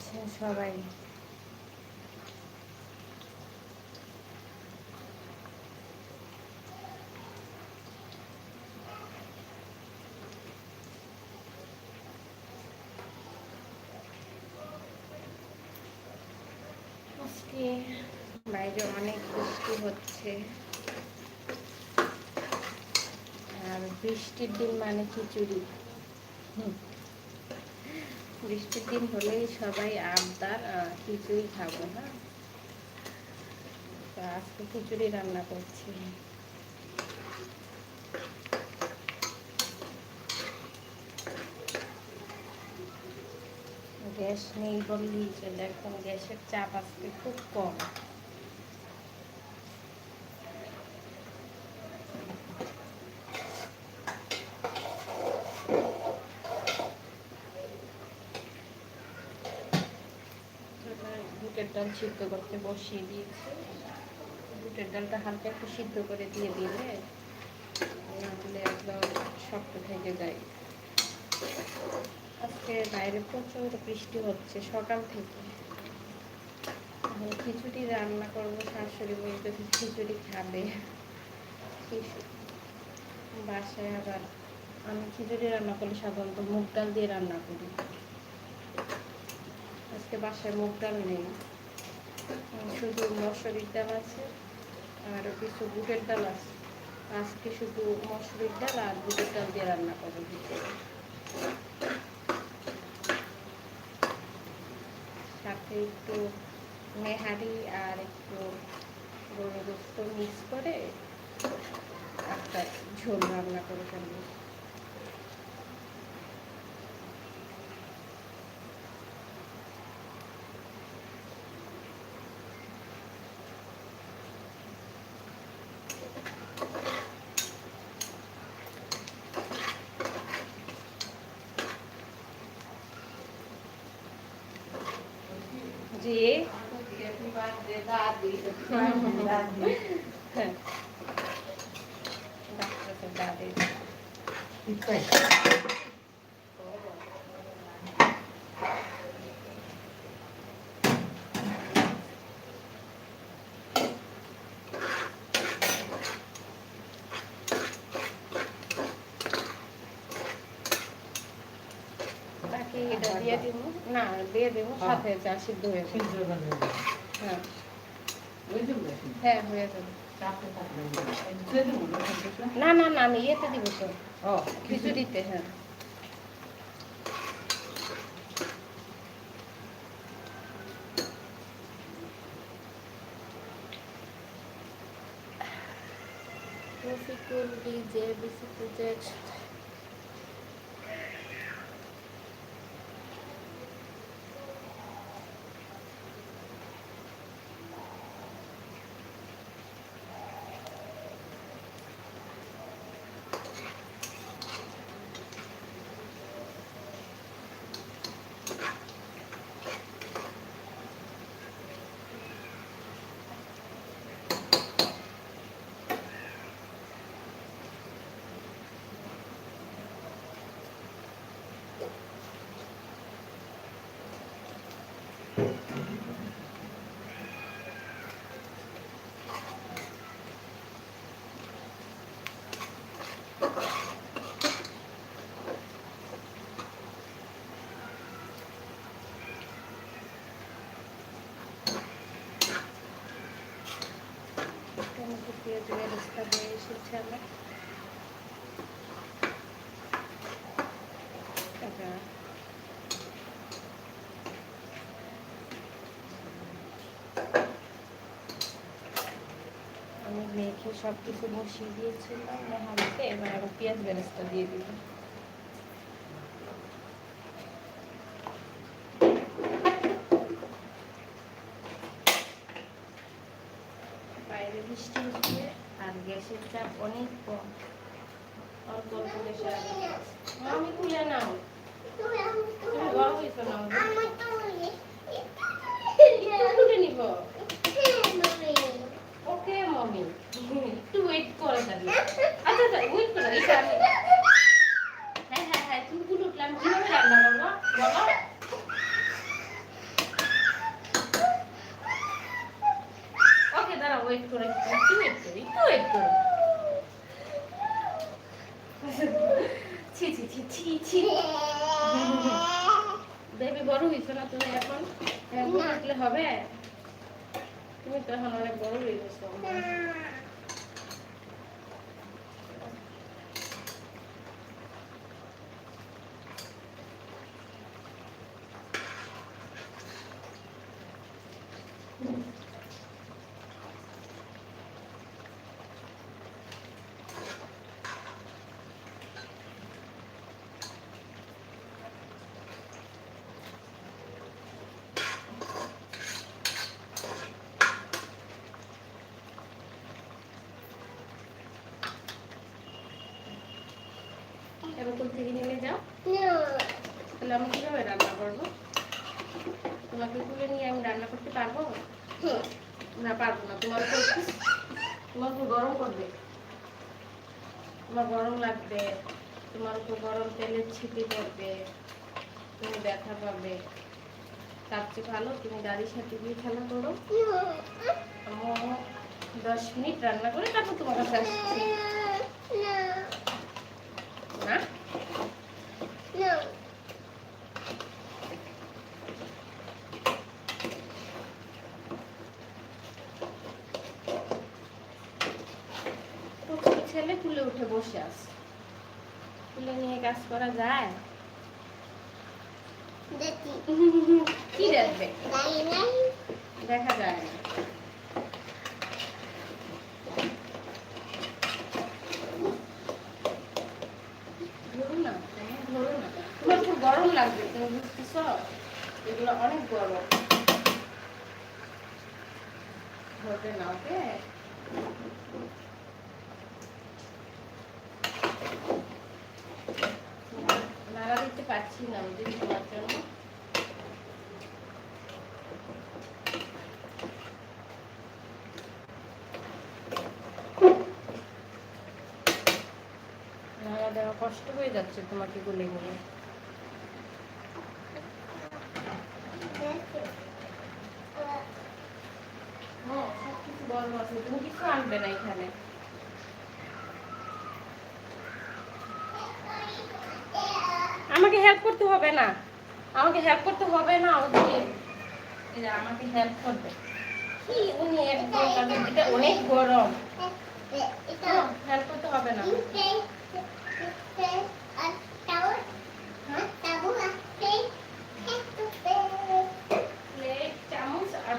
আছেন সবাই। আজকে বাইরে অনেক বৃষ্টি হচ্ছে। আর বৃষ্টির দিন মানে খিচুড়ি। হুম। বৃষ্টির দিন হলেই সবাই আবদার খিচুড়ি খাব না তো আজকে খিচুড়ি রান্না করছি। গ্যাস নেই বললি চলে এখন গ্যাসের চাপ আজকে খুব কম বুটের ডাল সিদ্ধ করতে বসিয়ে দিয়েছি। বুটের ডালটা হালকা একটু সিদ্ধ করে দিয়ে দিলে নাহলে একদম শক্ত থেকে যায় আজকে বাইরে প্রচুর বৃষ্টি হচ্ছে সকাল থেকে। খিচুড়ি রান্না করব, শাশুড়ি বলতে খিচুড়ি খাবে। বাসায় আবার আমি খিচুড়ি রান্না করলে সাধারণত মুগ ডাল দিয়ে রান্না করি। আজকে বাসায় মুগ ডাল নেই। শুধু মসুরির ডাল আছে আর কিছু বুটের ডাল আছে। আজকে শুধু মসুরির ডাল আর বুটের ডাল দিয়ে রান্না করব সাথে একটু মেহারি আর একটু গরু গোস্ত মিক্স করে একটা ঝোল রান্না করে ফেলব। জি হ্যাঁ ডাক্তারকে দাদি বাকি এটা দিয়ে দিব না দিয়ে দেবো সাথে চা সিদ্ধ হয়ে যাবে। হ্যাঁ হ্যাঁ। হয়ে যাবে না। না? না আমি ইয়েতে দিব তো খিচুড়িতে হ্যাঁ। Rafiqul DJ BC project tomato পেঁয়াজ বেরেস্তা এবার আমি মেখে সব কিছু বসিয়ে দিয়েছিলাম হাঁড়িতে এবার আমি পেঁয়াজ বেরেস্তা দিয়ে দিব বাইরে বৃষ্টি হচ্ছে। আর গ্যাসের চাপ অনেক কম। আমি তুলে নাও। তুমি বড় হয়েছো নিব। ওকে, মমি। একটু ওয়েট করে আচ্ছা আচ্ছা এটা আমি হ্যাঁ হ্যাঁ হ্যাঁ তুমি কুল উঠলাম কীভাবে রান্না করব বলো ওয়েট করো একটু ওয়েট করো একটু ওয়েট করো ছি ছি ছি ছি ছি। বেবি বড় হয়েছো না তুমি এখন? থাকলে হবে? তুমি তো এখন অনেক বড় হয়ে গেছো এবার কোল থেকে নেমে যাও তাহলে আমি কীভাবে রান্না করব? তোমাকে তুলে নিয়ে আমি রান্না করতে পারব? না পারব না। তোমার তোমার উপর গরম করবে। তোমার গরম লাগবে। তোমার উপর গরম তেলের ছিপি পড়বে। তুমি ব্যথা পাবে। তার চেয়ে ভালো তুমি দাদির সাথে গিয়ে খেলা করো। দশ মিনিট রান্না করে তারপর তোমার কাছে আসছি না তো তুলে উঠে বসে আছে। তুলে নিয়ে কাজ করা যায়? কি দেখবে? দেখা যায় না। খুব গরম লাগবে তুমি বুঝতেছ? এগুলো অনেক গরম। ধরবে না ওকে? পারছি না জন্য তোমার জন্য। দেওয়া কষ্ট হয়ে যাচ্ছে তোমাকে গুলে গুলে হ্যাঁ তুমি কিছু আনবে না এখানে আমাকে হেল্প করতে হবে না। আমাকে হেল্প করতে হবে না যে আমাকে হেল্প করবে। কি উনি তাদের অনেক গরম।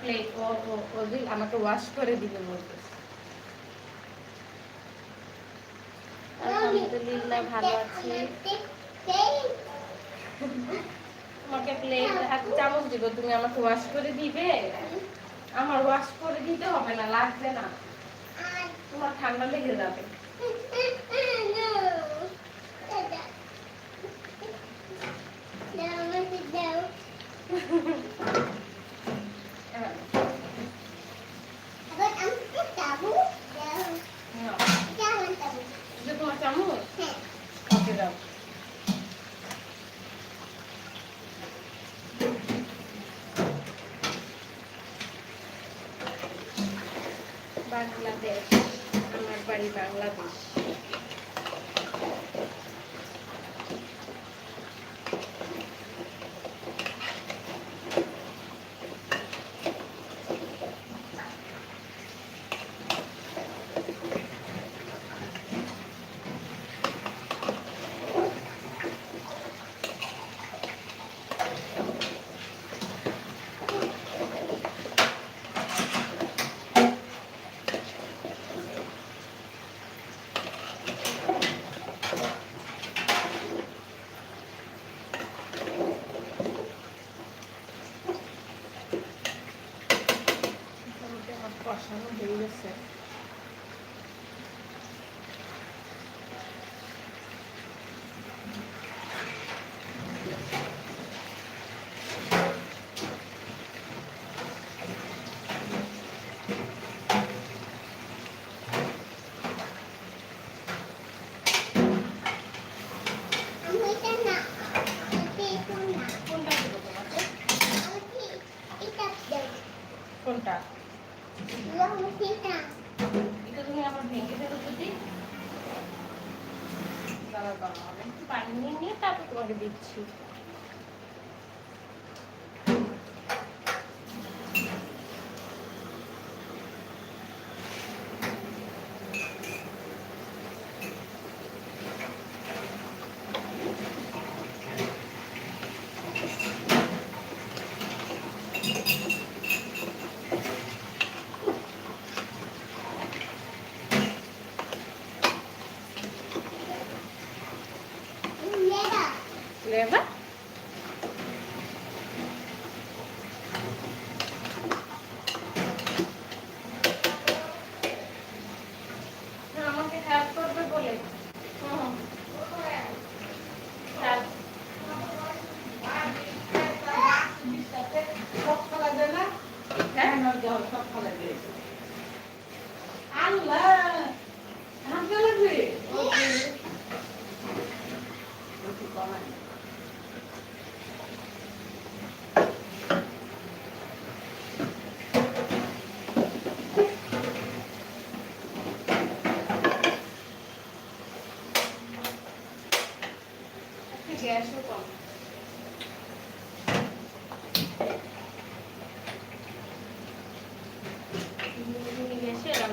প্লেট ওদের আমাকে ওয়াশ করে দিবে বলতেছে। আলহামদুলিল্লাহ ভালো আছি। তোমাকে প্লেট আর চামচ দিব, তুমি আমাকে ওয়াশ করে দিবে। আমার ওয়াশ করে দিতে হবে না, লাগবে না। তোমার ঠান্ডা লেগে যাবে।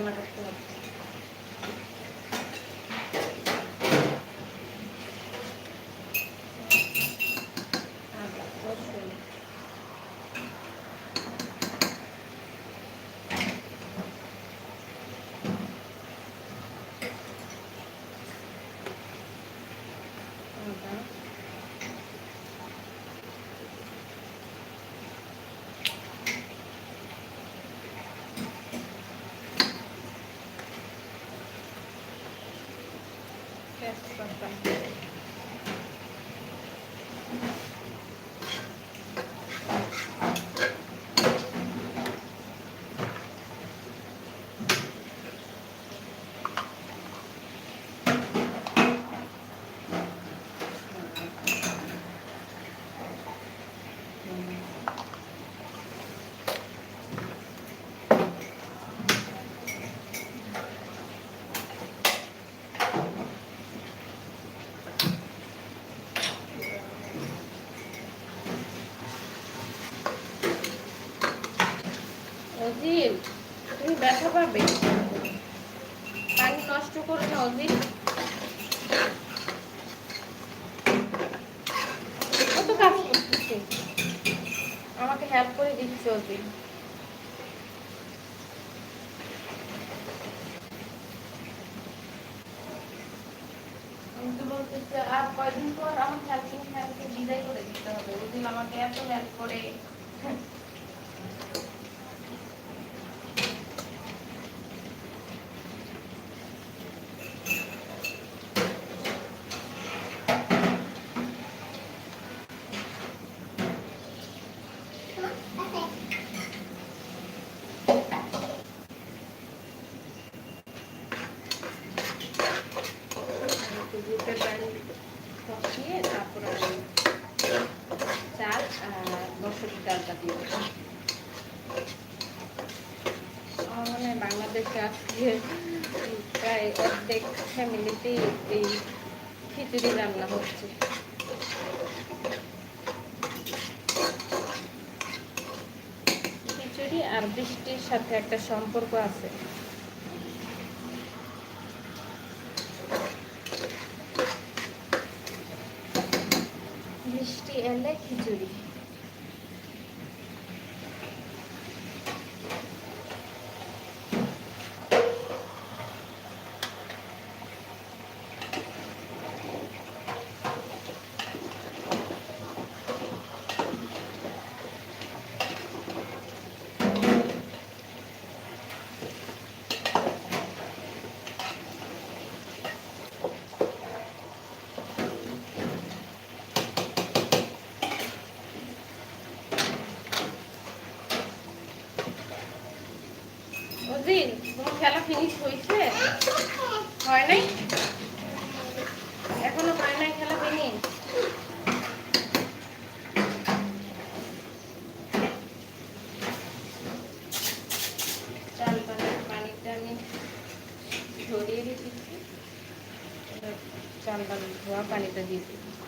রান্না করতে হবে। অজিল তুমি ব্যথা পাবে। পানি নষ্ট করো না অজিল কত কাজ করতেছে? আমাকে হেল্প করে দিচ্ছে অজিল আমি তো বলতেছি, আর কয়দিন পর আমার হেল্পিং হ্যান্ডকে বিদায় করে দিতে হবে অজিল আমাকে এত হেল্প করে চাল আর মসুর ডালটা দিয়ে বাংলাদেশে আজকে প্রায় অর্ধেক ফ্যামিলিতেই এই খিচুড়ি রান্না হচ্ছে খিচুড়ি আর বৃষ্টির সাথে একটা সম্পর্ক আছে। বৃষ্টি এলে খিচুড়ি। রোজিন তোমার খেলা ফিনিশ হয়েছে? হয় নাই? এখনও হয় নাই খেলা ফিনিশ চাল ডাল ধোয়া পানিটা দিয়ে দিচ্ছি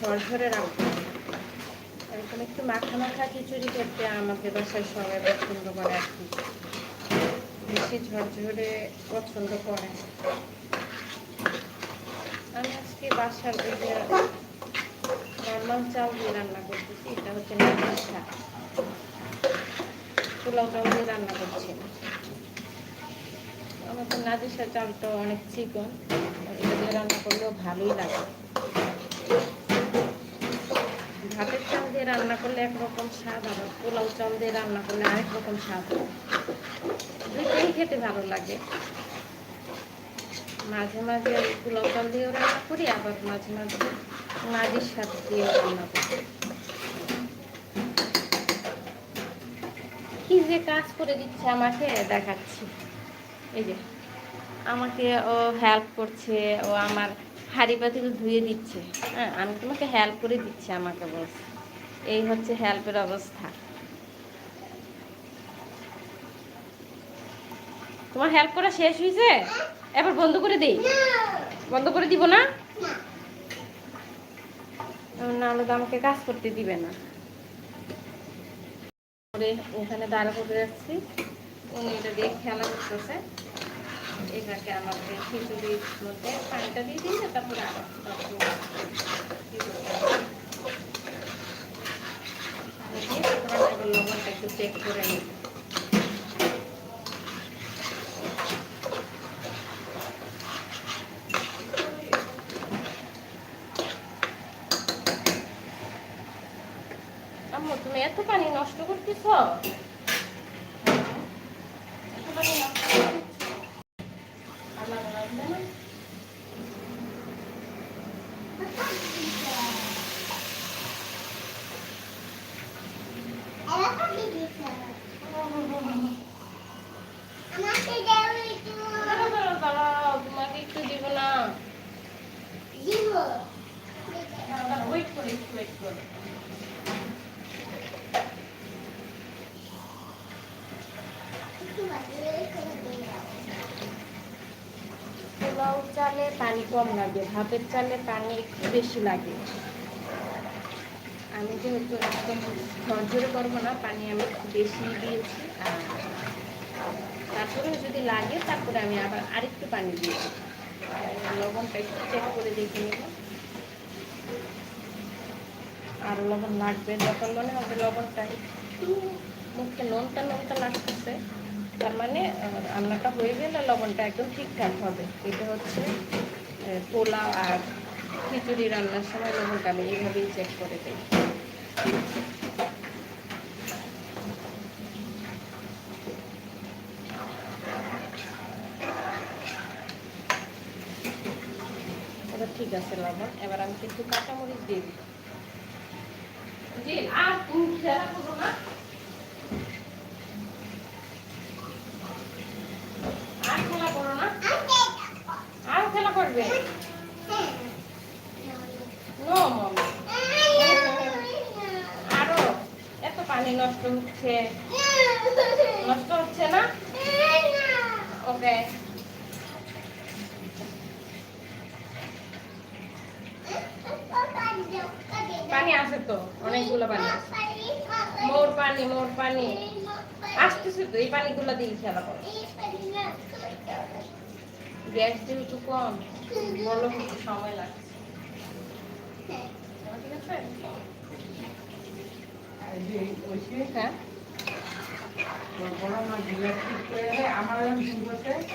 ঝরঝরে রাখব। এরকম একটু মাখা মাখা খিচুড়ি করতে আমাদের বাসায় সবাই পছন্দ করে আর কি। বেশি ঝরঝরে পছন্দ করে আমি আজকে বাসার যে নর্মাল চাল দিয়ে রান্না করতেছি, এটা হচ্ছে নিরামিষা পোলাও চাল দিয়ে রান্না করছি। না আমার তো নাজিসা চালটা অনেক চিকন এটা দিয়ে রান্না করলেও ভালোই লাগে। ভাতের চাল দিয়ে রান্না করলে একরকম স্বাদ, আবার পোলাও চাল দিয়ে রান্না করলে আরেক রকম স্বাদ। দুইটাই খেতে ভালো লাগে। মাঝে মাঝে পোলাও চাল দিয়েও রান্না করি, আবার মাঝে মাঝে নাজির সাথে দিয়েও রান্না করি। কি যে কাজ করে দিচ্ছে আমাকে, দেখাচ্ছি। এই যে, আমাকে ও হেল্প করছে, ও আমার হাড়ি পাতিল ধুয়ে দিচ্ছে হ্যাঁ আমি তোমাকে হেল্প করে দিচ্ছি, আমাকে বলছে এই হচ্ছে হেল্পের অবস্থা। তোমার হেল্প করা শেষ হয়েছে? এবার বন্ধ করে দিই। বন্ধ করে দিব না? নাহলে তো আমাকে কাজ করতে দিবে না। ওখানে দাঁড়া করে যাচ্ছি। উনি এটা দিয়ে খেলা করতেছে। এই ফাঁকে খিচুড়ির মধ্যে পানিটা দিয়ে দিলে তারপরে লবণটা একটু চেক করে নিই আম্মু, তুমি এত পানি নষ্ট করতেছ এত পানি নষ্ট করতেছ? আমার লাগবে না? দাঁড়াও, দাঁড়াও, দাঁড়াও, তোমাকে একটু দিব না ওয়েট করে একটু ওয়েট করে পোলাও চালে পানি কম লাগে ভাতের চালে পানি একটু বেশি লাগে। আমি যেহেতু একদম ঝরঝরে করব না, পানি আমি বেশি দিয়েছি তারপরে যদি লাগে তারপরে আমি আবার আরেকটু পানি দিয়েছি লবণটা একটু চেক করে দেখে নেব। আর লবণ লাগবে যখন মনে হবে লবণটা একটু মুখে নোনতা নোনতা লাগতেছে। তার মানে রান্নাটা হয়ে গেলে লবণটা একদম ঠিকঠাক হবে। এটা হচ্ছে পোলাও আর খিচুড়ি রান্নার সময় লবণটা আমি এইভাবেই চেক করে দিই এটা ঠিক আছে এবার আমি কিছু কাঁচামরিচ দিয়ে দিই। আর তুমি খেলা করো না আর খেলা করো না আর খেলা করবে নো মম আরও এত পানি নষ্ট হচ্ছে না? ওকে পানি আছে তো? অনেকগুলো পানি। আছে মোর পানি মোর পানি। আসতেছে তো এই পানিগুলো দিয়ে খেলা করো। গ্যাস যেহেতু কম বলো সময় লাগছে ঠিক আছে আমার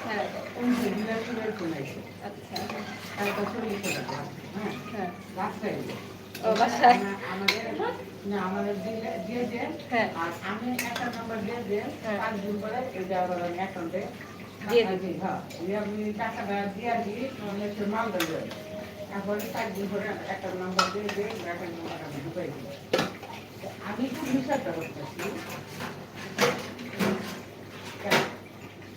হ্যাঁ। বিলাসী আচ্ছা। তাহলে তো চল্লিশ টাকা হ্যাঁ? হ্যাঁ। রাস্তায় বাসায়? আমাদের না আমাদের দিয়ে দেন হ্যাঁ। আর আমি একটা নাম্বার দিয়ে দেন। দিন পরে এটা আবার আমি অ্যাকাউন্টে দিয়ে দিই, হ্যাঁ আপনি টাকাটা দিয়ে দিই তাহলে সে মাল তারপরে চার দিন পরে একটা নাম্বার দিয়ে দিয়ে অ্যাকাউন্ট নাম্বার আমি ঢুকাই দিই। আমি খুব হিসাবটা করতেছি